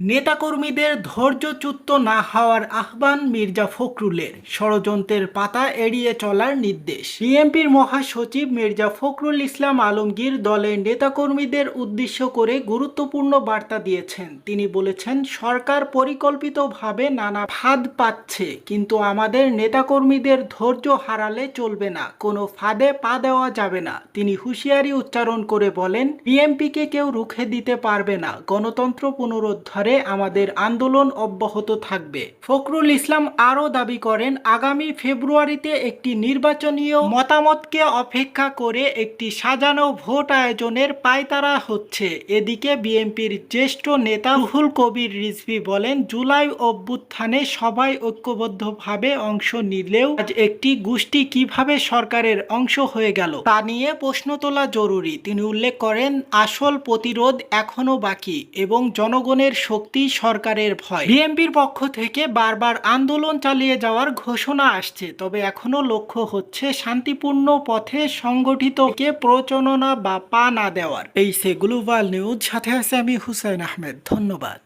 নেতাকর্মীদের ধৈর্যচ্যুত না হওয়ার আহ্বান মির্জা ফখরুলের। ষড়যন্ত্রের পাতা এড়িয়ে চলার নির্দেশ। বিএনপির মহাসচিব মির্জা ফখরুল ইসলাম আলমগীর দলের নেতাকর্মীদের উদ্দেশ্য করে গুরুত্বপূর্ণ বার্তা দিয়েছেন। তিনি বলেছেন, সরকার পরিকল্পিতভাবে নানা ফাঁদ পাচ্ছে, কিন্তু আমাদের নেতাকর্মীদের ধৈর্য হারালে চলবে না, কোনো ফাঁদে পা দেওয়া যাবে না। তিনি হুঁশিয়ারি উচ্চারণ করে বলেন, বিএনপিকে কেউ রুখে দিতে পারবে না, গণতন্ত্র পুনরুদ্ধারে আমাদের আন্দোলন অব্যাহত থাকবে। ফখরুল ইসলাম আরও দাবি করেন, আগামী ফেব্রুয়ারিতে একটি নির্বাচনীয় মতামতকে অপেক্ষা করে একটি সাজানো ভোট আয়োজনের পায়তারা হচ্ছে। এদিকে বিএনপির জ্যেষ্ঠ নেতা রুহুল কবির রিজভি বলেন, জুলাই অভ্যুত্থানে সবাই ঐক্যবদ্ধভাবে অংশ নিলেও আজ একটি গোষ্ঠী কীভাবে সরকারের অংশ হয়ে গেল তা নিয়ে প্রশ্ন তোলা জরুরি। তিনি উল্লেখ করেন, আসল প্রতিরোধ এখনও বাকি এবং জনগণের শক্তি সরকারের ভয়। বিএনপির পক্ষ থেকে বারবার আন্দোলন চালিয়ে যাওয়ার ঘোষণা আসছে। তবে এখনও লক্ষ্য হচ্ছে শান্তিপূর্ণ পথে সংগঠিতকে প্রচলনা বা পা না দেওয়ার। এই সে গ্লোবাল নিউজ, সাথে আছে আমি হুসাইন আহমেদ। ধন্যবাদ।